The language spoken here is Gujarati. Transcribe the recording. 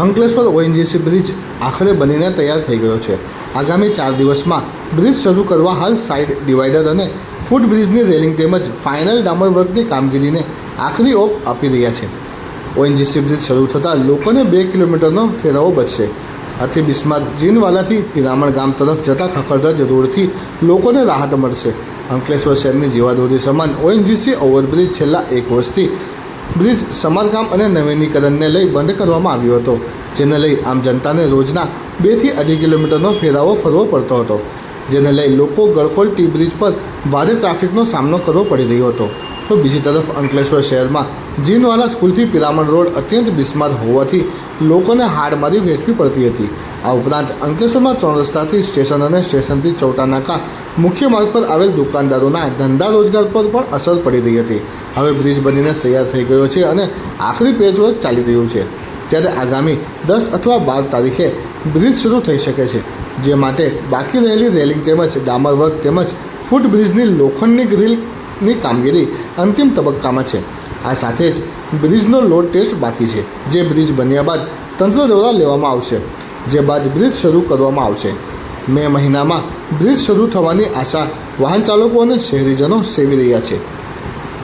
અંકલેશ્વર ઓએનજીસી બ્રિજ આખરે બનીને તૈયાર થઈ ગયો છે. આગામી ચાર દિવસમાં બ્રિજ શરૂ કરવા હાલ સાઇડ ડિવાઈડર અને ફૂટ બ્રિજની રેલિંગ તેમજ ફાઇનલ ડામર વર્કની કામગીરીને આખરી ઓપ આપી રહ્યા છે. ઓએનજીસી બ્રિજ શરૂ થતાં લોકોને બે કિલોમીટરનો ફેરાવો બચશે. આથી બિસ્માર જીનવાલાથી પિરામણ ગામ તરફ જતા ખખડધજ રોડથી લોકોને રાહત મળશે. અંકલેશ્વર શહેરની જીવાદોરી સમાન ઓએનજીસી ઓવરબ્રિજ છેલ્લા એક વર્ષથી બ્રિજ સમારકામ અને નવીનીકરણને લઈ બંધ કરવામાં આવ્યો હતો, જેને લઈ આમ જનતાને રોજના બેથી અઢી કિલોમીટરનો ફેરાવો ફરવો પડતો હતો, જેને લઈ લોકો ગળખોલ ટી બ્રિજ પર ભારે ટ્રાફિકનો સામનો કરવો પડી રહ્યો હતો. તો બીજી તરફ અંકલેશ્વર શહેરમાં જીનવાલા સ્કૂલથી પિરામણ રોડ અત્યંત બિસ્માર હોવાથી લોકોને હાડમારી વેઠવી પડતી હતી. આ ઉપરાંત અંકલેશ્વરમાં ત્રણ રસ્તાથી સ્ટેશન અને સ્ટેશનથી ચૌટા મુખ્ય માર્ગ પર આવેલ દુકાનદારોના ધંધા રોજગાર પર પણ અસર પડી રહી હતી. હવે બ્રિજ બનીને તૈયાર થઈ ગયો છે અને આખરી પેચવર્ક ચાલી રહ્યું છે. ત્યારે આગામી દસ અથવા બાર તારીખે બ્રિજ શરૂ થઈ શકે છે, જે માટે બાકી રહેલી રેલિંગ તેમજ ડામર વર્ક તેમજ ફૂટ બ્રિજની લોખંડની ગ્રીલની કામગીરી અંતિમ તબક્કામાં છે. આ સાથે જ બ્રિજનો લોડ ટેસ્ટ બાકી છે, જે બ્રિજ બન્યા બાદ તંત્ર દ્વારા લેવામાં આવશે, જે બાદ બ્રિજ શરૂ કરવામાં આવશે. મે મહિનામાં બ્રિજ શરૂ થવાની આશા વાહન ચાલકો અને શહેરીજનો સેવી રહ્યા છે.